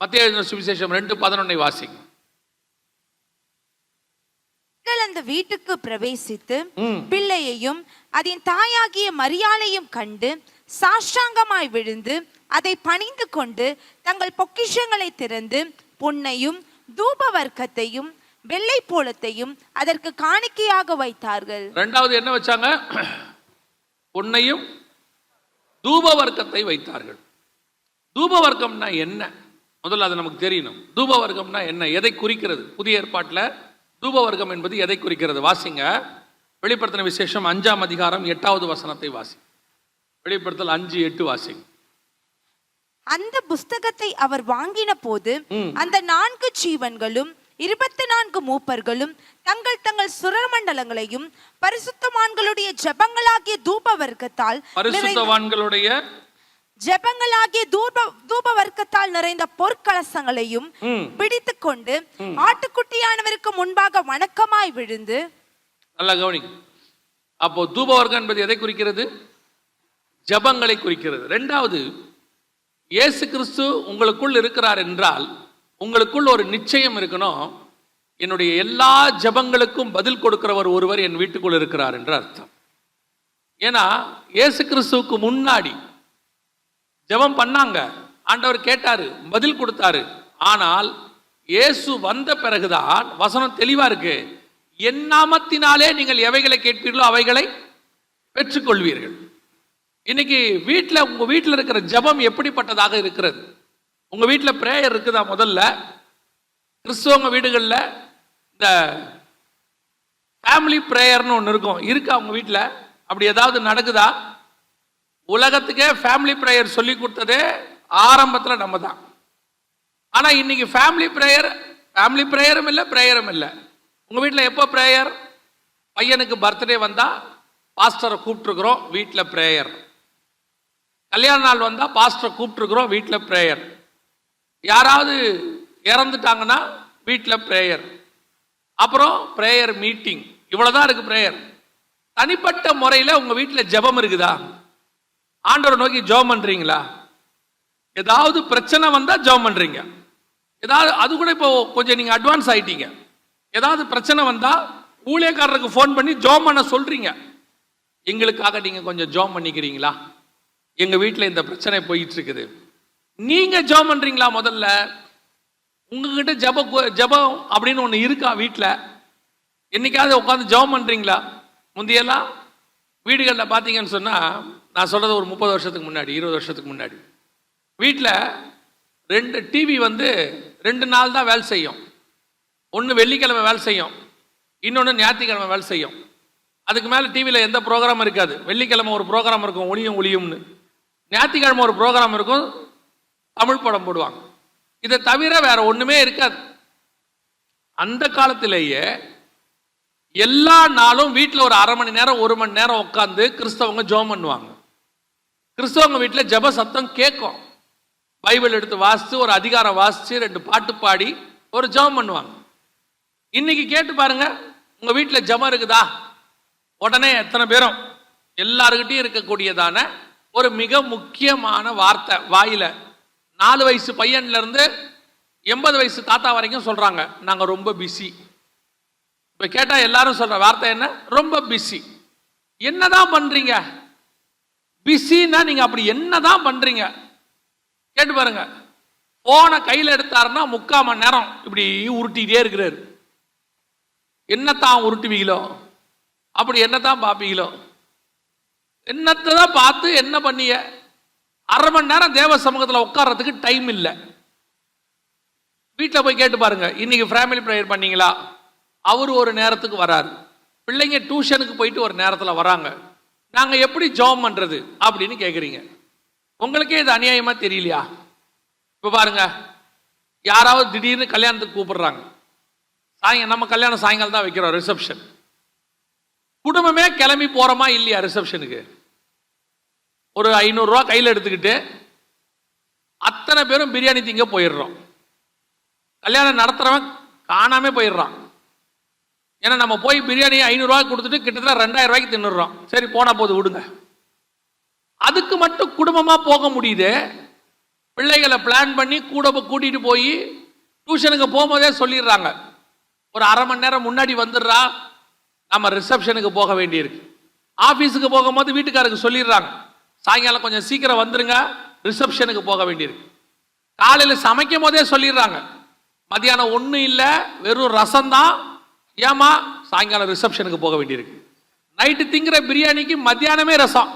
மத்திய சுவிசேஷம் ரெண்டு பதினொன்னை வாசிங்க. அந்த வீட்டுக்கு பிரவேசித்து. பிள்ளையையும் அதன் தாயாகிய மரியாளையும் கண்டு சாஷ்டாங்கமாய் விழுந்து அதை பணிந்து கொண்டு தங்கள் பொக்கிஷங்களை திறந்து பொன்னையும் தூப வர்க்கத்தையும் வெள்ளை போலத்தையும் அதற்கு காணிக்கையாக வைத்தார்கள். ரெண்டாவது என்ன வச்சாங்க? பொன்னையும் தூப வர்க்கத்தை வைத்தார்கள். தூப வர்க்கம்னா என்ன? முதல்ல அது நமக்கு தெரியணும். தூப வர்க்கம்னா என்ன? எதை குறிக்கிறது? புதிய ஏற்பாட்டில் தூப வர்க்கம் என்பது எதை குறிக்கிறது? வாசிங்க. வெளிப்படுத்தின விசேஷம் அஞ்சாம் அதிகாரம் எட்டாவது வசனத்தை வாசி வெளிப்படுத்தல் அஞ்சு எட்டு வாசிங்க. அந்த புஸ்தகத்தை அவர் வாங்கின போது. அந்த நான்கு ஜீவன்களும் இருபத்தி நான்கு மூப்பர்களும் தங்கள் தங்கள் சுரமண்டலங்களையும் பரிசுத்தவான்களுடைய ஜெபங்களாகிய தூப வர்க்கத்தால் பரிசுத்தவான்களுடைய ஜெபங்களாகிய தூப தூப வர்க்கத்தால் நிறைந்த பொற்கலசங்களையும் ம். பிடித்துக் கொண்டு ஆட்டுக்குட்டியானவருக்கு முன்பாக வணக்கமாய் விழுந்து நல்லா கவனிங்க. அப்போ தூப வர்க்கம் என்பது எதை குறிக்கிறது? ஜபங்களை குறிக்கிறது. ரெண்டாவது இயேசு கிறிஸ்து உங்களுக்குள் இருக்கிறார் என்றால் உங்களுக்குள் ஒரு நிச்சயம் இருக்கணும். என்னுடைய எல்லா ஜபங்களுக்கும் பதில் கொடுக்கிறவர் ஒருவர் என் வீட்டுக்குள் இருக்கிறார் என்று அர்த்தம். ஏன்னா இயேசு கிறிஸ்துவுக்கு முன்னாடி ஜெபம் பண்ணாங்க. ஆண்டவர் கேட்டாரு பதில் கொடுத்தாரு. ஆனால் இயேசு வந்த பிறகுதான் வசனம் தெளிவா இருக்கு. என் நாமத்தினாலே நீங்கள் எவைகளை கேட்பீர்களோ அவைகளை பெற்றுக்கொள்வீர்கள். இன்னைக்கு வீட்டில் உங்க வீட்டில் இருக்கிற ஜெபம் எப்படிப்பட்டதாக இருக்கிறது? உங்க வீட்டில் பிரேயர் இருக்குதா முதல்ல? கிறிஸ்தவங்க வீடுகளில் இந்த ஃபேமிலி ப்ரேயர்னு ஒன்று இருக்கும். இருக்கா உங்க வீட்டில் அப்படி ஏதாவது நடக்குதா? உலகத்துக்கே ஃபேமிலி ப்ரேயர் சொல்லி கொடுத்ததே ஆரம்பத்தில் நம்ம தான் ஆனால் இன்னைக்கு ஃபேமிலி ப்ரேயர் ஃபேமிலி ப்ரேயரும் இல்லை ப்ரேயரும் இல்லை. உங்கள் வீட்டில் எப்போ ப்ரேயர் பையனுக்கு பர்த்டே வந்தால் பாஸ்டரை கூப்பிட்ருக்குறோம் வீட்டில் ப்ரேயர் கல்யாண நாள் வந்தால் பாஸ்டரை கூப்பிட்ருக்குறோம் வீட்டில் ப்ரேயர் யாராவது இறந்துட்டாங்கன்னா வீட்டில் ப்ரேயர் அப்புறம் ப்ரேயர் மீட்டிங் இவ்வளோதான் இருக்குது ப்ரேயர் தனிப்பட்ட முறையில் உங்கள் வீட்டில் ஜெபம் இருக்குதா? ஆண்டவரை நோக்கி ஜெபம் பண்ணுறீங்களா ஏதாவது பிரச்சனை வந்தால் ஜெபம் பண்ணுறீங்க ஏதாவது அது கூட இப்போ கொஞ்சம் நீங்கள் அட்வான்ஸ் ஆகிட்டீங்க ஏதாவது பிரச்சனை வந்தால் ஊழியக்காரருக்கு ஃபோன் பண்ணி ஜோம் பண்ண சொல்கிறீங்க எங்களுக்காக நீங்கள் கொஞ்சம் ஜெபம் பண்ணிக்கிறீங்களா? எங்கள் வீட்டில் இந்த பிரச்சனை போயிட்டு இருக்குது நீங்கள் ஜெபம் பண்ணுறீங்களா முதல்ல? உங்ககிட்ட ஜப ஜபம் அப்படின்னு ஒன்று இருக்கா வீட்டில் என்னைக்காவது உட்காந்து ஜெபம் பண்ணுறீங்களா முந்தையெல்லாம் வீடுகளில் பார்த்தீங்கன்னு சொன்னால் நான் சொல்கிறது ஒரு முப்பது வருஷத்துக்கு முன்னாடி இருபது வருஷத்துக்கு முன்னாடி. வீட்டில் ரெண்டு டிவி வந்து ரெண்டு நாள் தான் வேலை செய்யும். ஒன்று வெள்ளிக்கிழமை வேலை செய்யும். இன்னொன்று ஞாயிற்றுக்கிழமை வேலை செய்யும். அதுக்கு மேலே டிவியில் எந்த ப்ரோக்ராம் இருக்காது. வெள்ளிக்கிழமை ஒரு ப்ரோக்ராம் இருக்கும் ஒளியும் ஒளியும்னு. ஞாயிற்றுக்கிழமை ஒரு ப்ரோக்ராம் இருக்கும் தமிழ் படம் போடுவாங்க. இதை தவிர வேற ஒன்றுமே இருக்காது. அந்த காலத்திலேயே எல்லா நாளும் வீட்டில் ஒரு அரை மணி நேரம் ஒரு மணி நேரம் உட்காந்து கிறிஸ்தவங்க ஜோம் பண்ணுவாங்க. கிறிஸ்தவங்க வீட்டில் ஜெப சத்தம் கேட்கும். பைபிள் எடுத்து வாசித்து ஒரு அதிகாரம் வாசித்து ரெண்டு பாட்டு பாடி ஒரு ஜெபம் பண்ணுவாங்க. இன்னைக்கு கேட்டு பாருங்க உங்கள் வீட்டில் ஜபம் இருக்குதா? உடனே எத்தனை பேரும்? எல்லாருக்கிட்டையும் இருக்கக்கூடியதான ஒரு மிக முக்கியமான வார்த்தை வாயில. நாலு வயசு பையன்லேருந்து எண்பது வயசு தாத்தா வரைக்கும் சொல்கிறாங்க நாங்கள் ரொம்ப பிஸி இப்போ கேட்டால் எல்லாரும் சொல்கிற வார்த்தை என்ன? ரொம்ப பிஸி என்னதான் பண்ணுறீங்க பிஸின்னா நீங்க அப்படி என்னதான் பண்றீங்க? கேட்டு பாருங்க. போனை கையில் எடுத்தாருன்னா முக்கால் மணி நேரம் இப்படி உருட்டிக்கிட்டே இருக்கிறார். என்னத்தான் உருட்டுவீங்களோ? அப்படி என்னத்தான் பார்ப்பீங்களோ? என்னத்தை தான் பார்த்து என்ன பண்ணிய? அரை மணி நேரம் தேவ சமூகத்தில் உட்கார்றதுக்கு டைம் இல்லை. வீட்டில் போய் கேட்டு பாருங்க. இன்னைக்கு ஃபேமிலி ப்ரேயர் பண்ணீங்களா? அவர் ஒரு நேரத்துக்கு வராரு. பிள்ளைங்க டியூஷனுக்கு போயிட்டு ஒரு நேரத்தில் வராங்க. நாங்கள் எப்படி ஜாப் பண்ணுறது அப்படின்னு கேட்குறீங்க உங்களுக்கே இது அநியாயமாக தெரியலையா? இப்போ பாருங்க யாராவது திடீர்னு கல்யாணத்துக்கு கூப்பிடுறாங்க. சாயங்காலம் நம்ம கல்யாணம் சாயங்காலம் தான் வைக்கிறோம் ரிசப்ஷன் குடும்பமே கிளம்பி போகிறோமா இல்லையா ரிசப்ஷனுக்கு ஒரு ஐநூறுரூவா கையில் எடுத்துக்கிட்டு அத்தனை பேரும் பிரியாணி திங்க போயிடுறோம். கல்யாணம் நடத்துகிறவன் காணாமே போயிடுறான். ஏன்னா நம்ம போய் பிரியாணி ஐநூறுரூவா கொடுத்துட்டு கிட்டத்தட்ட ரெண்டாயிரம் ரூபாய்க்கு தின்னுடுறோம். சரி போனால் போது விடுங்க. அதுக்கு மட்டும் குடும்பமாக போக முடியுது. பிள்ளைகளை பிளான் பண்ணி கூட கூட்டிகிட்டு போய் டியூஷனுக்கு போகும்போதே சொல்லிடுறாங்க. ஒரு அரை மணி நேரம் முன்னாடி வந்துடுறா. நம்ம ரிசப்ஷனுக்கு போக வேண்டியிருக்கு. ஆஃபீஸுக்கு போகும்போது வீட்டுக்காரருக்கு சொல்லிடுறாங்க. சாயங்காலம் கொஞ்சம் சீக்கிரம் வந்துருங்க. ரிசப்ஷனுக்கு போக வேண்டியிருக்கு. காலையில் சமைக்கும் போதே சொல்லிடுறாங்க. மத்தியானம் ஒன்றும் இல்லை. வெறும் ரசம் தான் ஏமா சாயங்காலம் ரிசப்ஷனுக்கு போக வேண்டியிருக்கு. நைட்டு திங்கிற பிரியாணிக்கு மத்தியானமே ரசம்.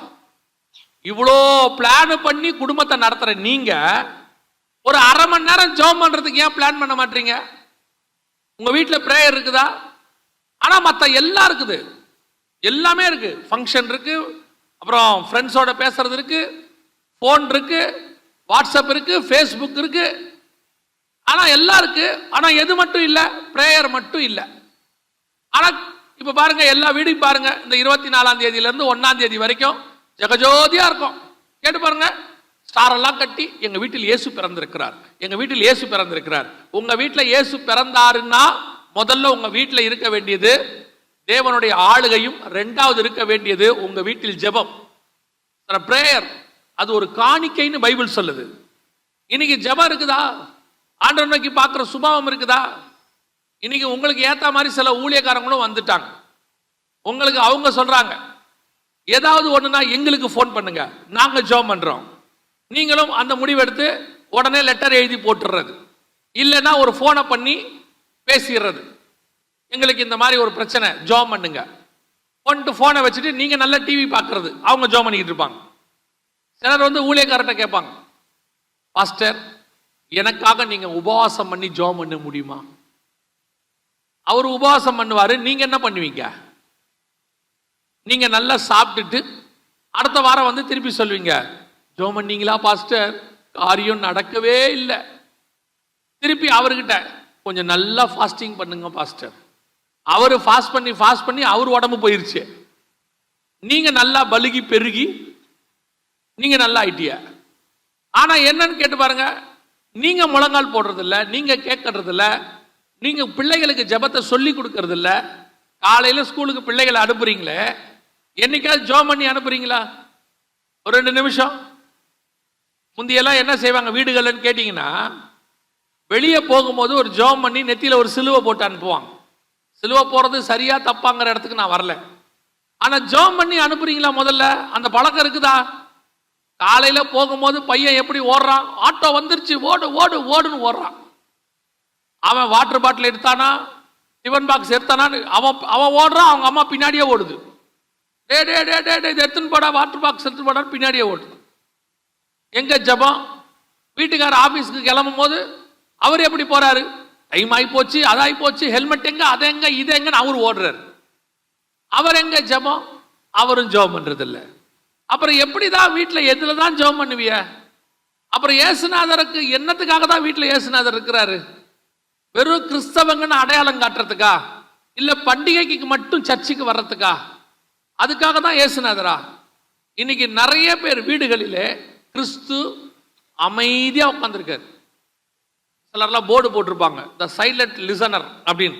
இவ்வளோ பிளான் பண்ணி குடும்பத்தை நடத்துகிற நீங்கள் ஒரு அரை மணி நேரம் ஜோம் பண்ணுறதுக்கு ஏன் பிளான் பண்ண மாட்டீங்க? உங்கள் வீட்டில் ப்ரேயர் இருக்குதா? ஆனால் மற்ற எல்லாம் இருக்குது. எல்லாமே இருக்குது ஃபங்க்ஷன் இருக்குது அப்புறம் ஃப்ரெண்ட்ஸோட பேசுறது இருக்குது ஃபோன் இருக்குது வாட்ஸ்அப் இருக்குது ஃபேஸ்புக் இருக்குது ஆனால் எல்லாம் இருக்குது ஆனால் எது மட்டும் இல்லை? ப்ரேயர் மட்டும் இல்லை. ஆனா இப்ப பாருங்க எல்லா வீடும் பாருங்க இந்த இருபத்தி நாலாம் தேதியில இருந்து ஒன்னாம் தேதி வரைக்கும் ஜெகஜோதியா இருக்கும். கேட்டு பாருங்க ஸ்டார் எல்லாம் கட்டி எங்க வீட்டில் இயேசு பிறந்திருக்கிறார். எங்க வீட்டில் இயேசு பிறந்திருக்கிறார். உங்க வீட்டில் இயேசு பிறந்தாருன்னா முதல்ல உங்க வீட்டில் இருக்க வேண்டியது தேவனுடைய ஆளுகையும் ரெண்டாவது இருக்க வேண்டியது உங்க வீட்டில் ஜெபம். பிரேயர் அது ஒரு காணிக்கைன்னு பைபிள் சொல்லுது. இன்னைக்கு ஜெபம் இருக்குதா? ஆண்டவர் நோக்கி பார்க்குற சுபாவம் இருக்குதா? இன்னைக்கு உங்களுக்கு ஏத்த மாதிரி சில ஊழியக்காரங்களும் வந்துட்டாங்க. உங்களுக்கு அவங்க சொல்றாங்க ஏதாவது ஒண்ணுனா எங்களுக்கு ஃபோன் பண்ணுங்க நாங்க ஜோம் பண்றோம். நீங்களும் அந்த முடிவெடுத்து உடனே லெட்டர் எழுதி போட்டுடுறது இல்லைன்னா ஒரு ஃபோனை பண்ணி பேசிடுறது. எங்களுக்கு இந்த மாதிரி ஒரு பிரச்சனை ஜோம் பண்ணுங்க. பண்ணிட்டு ஃபோனை வச்சுட்டு நீங்கள் நல்ல டிவி பார்க்கறது அவங்க ஜோம் பண்ணிக்கிட்டு இருப்பாங்க. சிலர் வந்து ஊழியக்காரர்கிட்ட கேட்பாங்க பாஸ்டர் எனக்காக நீங்கள் உபவாசம் பண்ணி ஜோம் பண்ண முடியுமா? அவர் உபவாசம் பண்ணுவார். நீங்கள் என்ன பண்ணுவீங்க? நீங்கள் நல்லா சாப்பிட்டுட்டு அடுத்த வாரம் வந்து திருப்பி சொல்வீங்க ஜோம் பண்ணீங்களா பாஸ்டர்? காரியம் நடக்கவே இல்லை. திருப்பி அவர்கிட்ட கொஞ்சம் நல்லா ஃபாஸ்டிங் பண்ணுங்க பாஸ்டர். அவர் ஃபாஸ்ட் பண்ணி ஃபாஸ்ட் பண்ணி அவர் உடம்பு போயிருச்சு. நீங்கள் நல்லா பலுகி பெருகி நீங்கள் நல்லா ஆயிட்டிய. ஆனால் என்னன்னு கேட்டு பாருங்க. நீங்கள் முழங்கால் போடுறதில்ல நீங்கள் நீங்க நீங்கள் பிள்ளைகளுக்கு ஜெபத்தை சொல்லி கொடுக்கறது காலையில் ஸ்கூலுக்கு பிள்ளைகளை அனுப்புறீங்களே? என்னைக்காவது ஜோம் பண்ணி அனுப்புறீங்களா? ஒரு ரெண்டு நிமிஷம். முந்தியெல்லாம் என்ன செய்வாங்க? வீடுகள்னு கேட்டிங்கன்னா வெளியே போகும்போது ஒரு ஜோம் பண்ணி நெத்தியில் ஒரு சிலுவை போட்டு அனுப்புவாங்க. சிலுவை போகிறது சரியாக தப்பாங்கிற இடத்துக்கு நான் வரல. ஆனால் ஜோம் பண்ணி அனுப்புறீங்களா முதல்ல? அந்த பழக்கம் இருக்குதா? காலையில் போகும்போது பையன் எப்படி ஓடுறான்? ஆட்டோ வந்துருச்சு ஓடு ஓடு ஓடுன்னு ஓடுறான். அவன் வாட்டர் பாட்டில் எடுத்தானா? டிஃபன் பாக்ஸ் எடுத்தானான்னு அவன் அவன் ஓடுறான் அவங்க அம்மா பின்னாடியே ஓடுது. டே டே டே டே டே இதை எடுத்துன்னு போடா வாட்டர் பாக்ஸ் எடுத்துன்னு போடா பின்னாடியே ஓடுது. எங்கே ஜெபம்? வீட்டுக்கார ஆஃபீஸுக்கு கிளம்பும் போது அவர் எப்படி போகிறாரு டைம் ஆகி போச்சு அதாகி போச்சு ஹெல்மெட் எங்கே அதை எங்கே இது எங்கன்னு அவர் ஓடுறாரு. அவர் எங்கே ஜெபம்? அவரும் ஜெபம் பண்ணுறதில்ல அப்புறம் எப்படி தான் வீட்டில் எதில் தான் ஜெபம் பண்ணுவிய? அப்புறம் ஏசுநாதருக்கு என்னத்துக்காக தான் வீட்டில் ஏசுநாதர் இருக்கிறாரு? வெறும் கிறிஸ்தவங்கன்னு அடையாளம் காட்டுறதுக்கா? இல்லை பண்டிகைக்கு மட்டும் சர்ச்சுக்கு வர்றதுக்கா? அதுக்காக தான் ஏசுநாதரா இன்னைக்கு நிறைய பேர் வீடுகளிலே கிறிஸ்து அமைதியாக உட்காந்துருக்காரு சிலர்லாம் போர்டு போட்டிருப்பாங்க. த சைலண்ட் லிசனர் அப்படின்னு.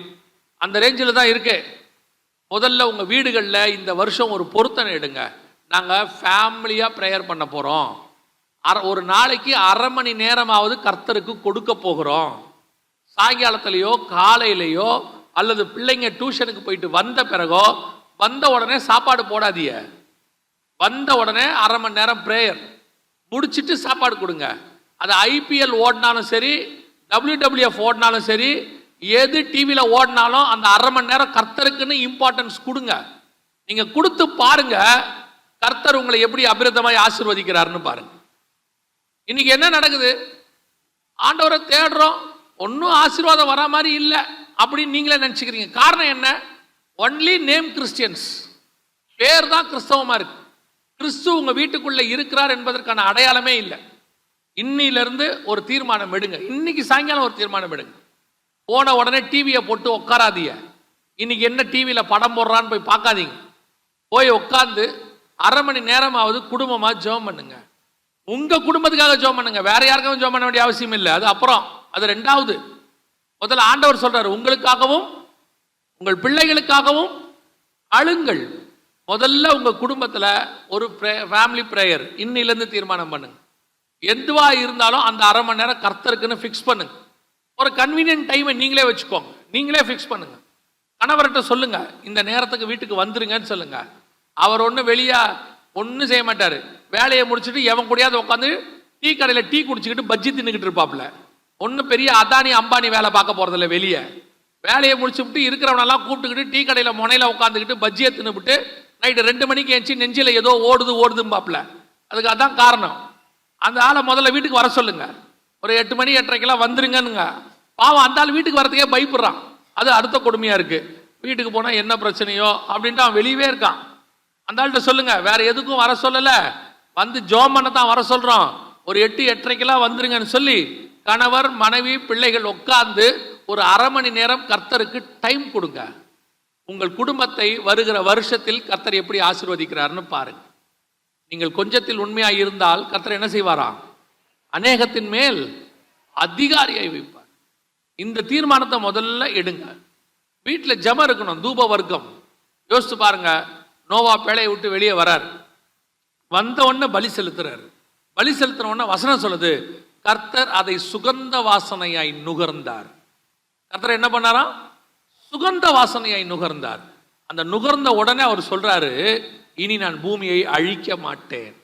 அந்த ரேஞ்சில் தான் இருக்கு. முதல்ல உங்கள் வீடுகளில் இந்த வருஷம் ஒரு பொருத்தனை எடுங்க. நாங்கள் ஃபேமிலியாக ப்ரேயர் பண்ண போகிறோம் அரை ஒரு நாளைக்கு அரை மணி நேரமாவது கர்த்தருக்கு கொடுக்க போகிறோம். சாயங்காலத்திலேயோ காலையிலையோ அல்லது பிள்ளைங்க டியூஷனுக்கு போயிட்டு வந்த பிறகோ வந்த உடனே சாப்பாடு போடாதீங்க. வந்த உடனே அரை மணி நேரம் ப்ரேயர் முடிச்சிட்டு சாப்பாடு கொடுங்க. அது ஐபிஎல் ஓடினாலும் சரி டபிள்யூடபிள்யூஎஃப் ஓடினாலும் சரி எது டிவியில் ஓடினாலும் அந்த அரை மணி நேரம் கர்த்தருக்குன்னு இம்பார்ட்டன்ஸ் கொடுங்க. நீங்கள் கொடுத்து பாருங்க கர்த்தர் உங்களை எப்படி அபிரதமாய் ஆசிர்வதிக்கிறாருன்னு பாருங்க. இன்னைக்கு என்ன நடக்குது? ஆண்டவரை தேடுறோம். ஒன்றும் ஆசீர்வாதம் வரா மாதிரி இல்லை அப்படின்னு நீங்களே நினச்சிக்கிறீங்க. காரணம் என்ன? ஒன்லி நேம் கிறிஸ்டியன்ஸ் பேர் தான் கிறிஸ்தவமா இருக்கு. கிறிஸ்து உங்கள் வீட்டுக்குள்ளே இருக்கிறார் என்பதற்கான அடையாளமே இல்லை. இன்னிலிருந்து ஒரு தீர்மானம் எடுங்க இன்னைக்கு சாயங்காலம் ஒரு தீர்மானம் எடுங்க போன உடனே டிவியை போட்டு உட்காராதீங்க இன்னைக்கு என்ன டிவியில் படம் போடுறான்னு போய் பார்க்காதீங்க. போய் உட்காந்து அரை மணி நேரமாவது குடும்பமாக ஜெபம் பண்ணுங்க. உங்கள் குடும்பத்துக்காக ஜோம் பண்ணுங்க. வேற யாருக்காகவும் ஜோம் பண்ண வேண்டிய அவசியம் இல்லை. அது அப்புறம். அது ரெண்டாவது. முதல்ல ஆண்டவர் சொல்றாரு உங்களுக்காகவும் உங்கள் பிள்ளைகளுக்காகவும் அழுங்கள். முதல்ல உங்க குடும்பத்துல ஒரு ஃபேமிலி ப்ரேயர் இன்னிலிருந்து தீர்மானம் பண்ணுங்க. எதுவா இருந்தாலும் அந்த அரை மணி நேரம் கர்த்தருக்குன்னு ஃபிக்ஸ் பண்ணுங்க. ஒரு கன்வீனியன்ட் டைமை நீங்களே வச்சுக்கோங்க. நீங்களே ஃபிக்ஸ் பண்ணுங்க. கணவர்கிட்ட சொல்லுங்க இந்த நேரத்துக்கு வீட்டுக்கு வந்துருங்கன்னு சொல்லுங்க. அவர் ஒன்றும் வெளியே ஒன்றும் செய்ய மாட்டார். வேலையை முடிச்சுட்டு எவன் கூடயாவது உட்காந்து டீ கடையில் டீ குடிச்சிக்கிட்டு பஜ்ஜி தின்னுக்கிட்டு இருப்பாப்புல. ஒன்றும் பெரிய அதானி அம்பானி வேலை பார்க்க போகிறதில்ல வெளியே. வேலையை முடிச்சுவிட்டு இருக்கிறவனெல்லாம் கூப்பிட்டுக்கிட்டு டீ கடையில் முனையில் உட்காந்துக்கிட்டு பஜ்ஜியை தின்னுபிட்டு நைட்டு ரெண்டு மணிக்கு ஏஞ்சி நெஞ்சில் ஏதோ ஓடுது ஓடுதும்பாப்புல. அதுக்கு அதான் காரணம். அந்த ஆளை முதல்ல வீட்டுக்கு வர சொல்லுங்க. ஒரு எட்டு மணி எட்டரைக்கெல்லாம் வந்துருங்கன்னுங்க. பாவம் அந்த ஆள் வீட்டுக்கு வரதுக்கே பயப்படுறான். அது அடுத்த கொடுமையாக இருக்குது வீட்டுக்கு போனால் என்ன பிரச்சனையோ அப்படின்ட்டு அவன் வெளியவே இருக்கான். அந்த ஆள்கிட்ட சொல்லுங்க. வேற எதுக்கும் வர சொல்லலை. வந்து ஜோம் பண்ண தான் வர சொல்கிறோம் ஒரு எட்டு எட்டரைக்கெல்லாம் வந்துருங்கன்னு சொல்லி கணவர் மனைவி பிள்ளைகள் உட்கார்ந்து ஒரு அரை மணி நேரம் கர்த்தருக்கு டைம் கொடுங்க. உங்கள் குடும்பத்தை வருகிற வருஷத்தில் கர்த்தர் எப்படி ஆசீர்வதிக்கிறாருன்னு பாருங்க. நீங்கள் கொஞ்சத்தில் உண்மையாக இருந்தால் கர்த்தர் என்ன செய்வாராம் அநேகத்தின் மேல் அதிகாரியை வைப்பார். இந்த தீர்மானத்தை முதல்ல எடுங்க. வீட்டில் ஜம இருக்கணும் தூப வர்க்கம் யோசித்து பாருங்க நோவா பேழையை விட்டு வெளியே வரார். வந்த உடனே பலி செலுத்துறாரு. பலி செலுத்தின உடனே வசனம் சொல்லுது கர்த்தர் அதை சுகந்த வாசனையாய் நுகர்ந்தார். கர்த்தர் என்ன பண்ணாராம்? சுகந்த வாசனையாய் நுகர்ந்தார். அந்த நுகர்ந்த உடனே அவர் சொல்றாரு இனி நான் பூமியை அழிக்க மாட்டேன்.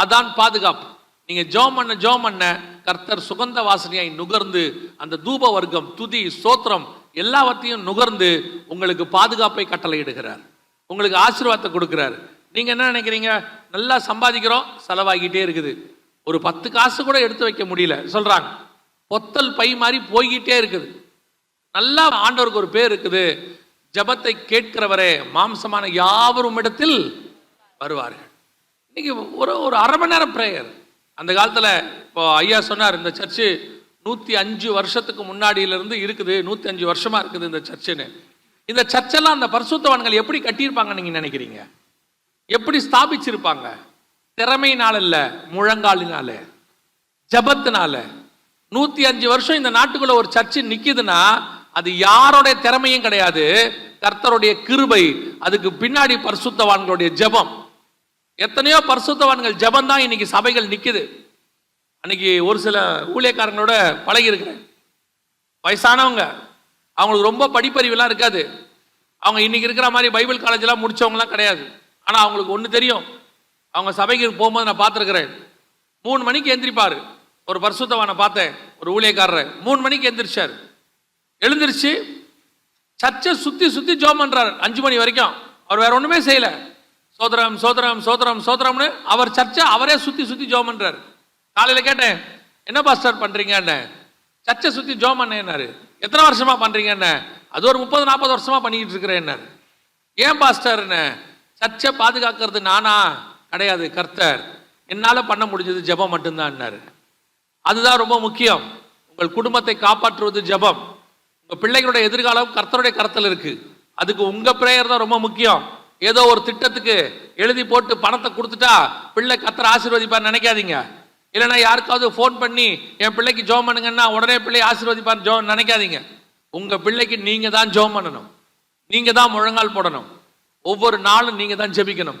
அதான் பாதுகாப்பு. நீங்க ஜோம் பண்ண ஜோம் பண்ண கர்த்தர் சுகந்த வாசனையாய் நுகர்ந்து அந்த தூப வர்க்கம் துதி சோத்திரம் எல்லாவற்றையும் நுகர்ந்து உங்களுக்கு பாதுகாப்பை கட்டளையிடுகிறார். உங்களுக்கு ஆசீர்வாதத்தை கொடுக்கிறார். நீங்க என்ன நினைக்கிறீங்க? நல்லா சம்பாதிக்கிறோம் செலவாகிட்டே இருக்குது. ஒரு பத்து காசு கூட எடுத்து வைக்க முடியல. சொல்றாங்க. பொத்தல் பை மாதிரி போய்கிட்டே இருக்குது. நல்லா ஆண்டவருக்கு ஒரு பேர் இருக்குது. ஜெபத்தை கேட்கிறவரே மாம்சமான யாவரும் இடத்தில் வருவார்கள். இன்னைக்கு ஒரு ஒரு அரை மணி நேரம் ப்ரேயர் அந்த காலத்தில் இப்போ ஐயா சொன்னார் இந்த சர்ச்சு நூற்றி அஞ்சு வருஷத்துக்கு முன்னாடியிலிருந்து இருக்குது. நூற்றி அஞ்சு வருஷமாக இருக்குது இந்த சர்ச்சுன்னு இந்த சர்ச்செல்லாம் அந்த பரிசுத்தவான்கள் எப்படி கட்டியிருப்பாங்க நீங்கள் நினைக்கிறீங்க? எப்படி ஸ்தாபிச்சிருப்பாங்க? திறமையினால இல்ல முழங்காலினால. ஜபத்தினால. நூத்தி அஞ்சு வருஷம் இந்த நாட்டுக்குள்ள ஒரு சர்ச்சு நிக்குதுன்னா அது யாரோடைய திறமையும் கிடையாது. கர்த்தருடைய கிருபை அதுக்கு பின்னாடி பரிசுத்தவான்களுடைய ஜெபம். எத்தனையோ பரிசுத்தவான்கள் ஜெபம் தான் இன்னைக்கு சபைகள் நிக்குது. அன்னைக்கு ஒரு சில ஊழியக்காரங்களோட பழகி இருக்கிறேன் வயசானவங்க அவங்களுக்கு ரொம்ப படிப்பறிவுலாம் இருக்காது. அவங்க இன்னைக்கு இருக்கிற மாதிரி பைபிள் காலேஜ்லாம் முடிச்சவங்கலாம் கிடையாது. ஆனால் அவங்களுக்கு ஒன்று தெரியும். அவங்க சபைக்கு போகும்போது நான் பார்த்துருக்குறேன். மூணு மணிக்கு எந்திரிப்பார். ஒரு பரிசுத்தவானை பார்த்தேன் ஒரு ஊழியக்காரரை. மூணு மணிக்கு எந்திரிச்சார். எழுந்திரிச்சு சர்ச்சை சுற்றி சுற்றி ஜோம் பண்ணுறார் அஞ்சு மணி வரைக்கும். அவர் வேற ஒன்றுமே செய்யலை. சோதரம் சோதரம் சோதரம் சோதரம்னு அவர் சர்ச்சை அவரே சுற்றி சுற்றி ஜோம் பண்ணுறாரு காலையில் கேட்டேன் என்ன பாஸ்டர் பண்றீங்கன்னு? சர்ச்சை சுற்றி ஜோம் பண்ணேன்னாரு. எத்தனை வருஷமாக பண்ணுறீங்க என்ன அது ஒரு முப்பது நாற்பது வருஷமாக பண்ணிக்கிட்டு இருக்கிறேன்னாரு. ஏன் பாஸ்டர்னு? சர்ச்சை பாதுகாக்கிறது நானா? கிடையாது கர்த்தர். என்னால் பண்ண முடிஞ்சது ஜெபம் மட்டும்தான்னாரு அதுதான் ரொம்ப முக்கியம். உங்கள் குடும்பத்தை காப்பாற்றுவது ஜெபம். உங்க பிள்ளைகளுடைய எதிர்காலம் கர்த்தருடைய கரத்தில் இருக்கு. அதுக்கு உங்க பிரேயர் தான் ரொம்ப முக்கியம். ஏதோ ஒரு திட்டத்துக்கு எழுதி போட்டு பணத்தை கொடுத்துட்டா பிள்ளை கத்தரை ஆசீர்வதிப்பார் நினைக்காதீங்க. இல்லைன்னா யாருக்காவது ஃபோன் பண்ணி என் பிள்ளைக்கு ஜோம் பண்ணுங்கன்னா உடனே பிள்ளை ஆசீர்வதிப்பார் ஜோ நினைக்காதீங்க. உங்க பிள்ளைக்கு நீங்க தான் ஜோம் பண்ணணும். நீங்க தான் முழங்கால் போடணும். ஒவ்வொரு நாளும் நீங்க தான் ஜெபிக்கணும்.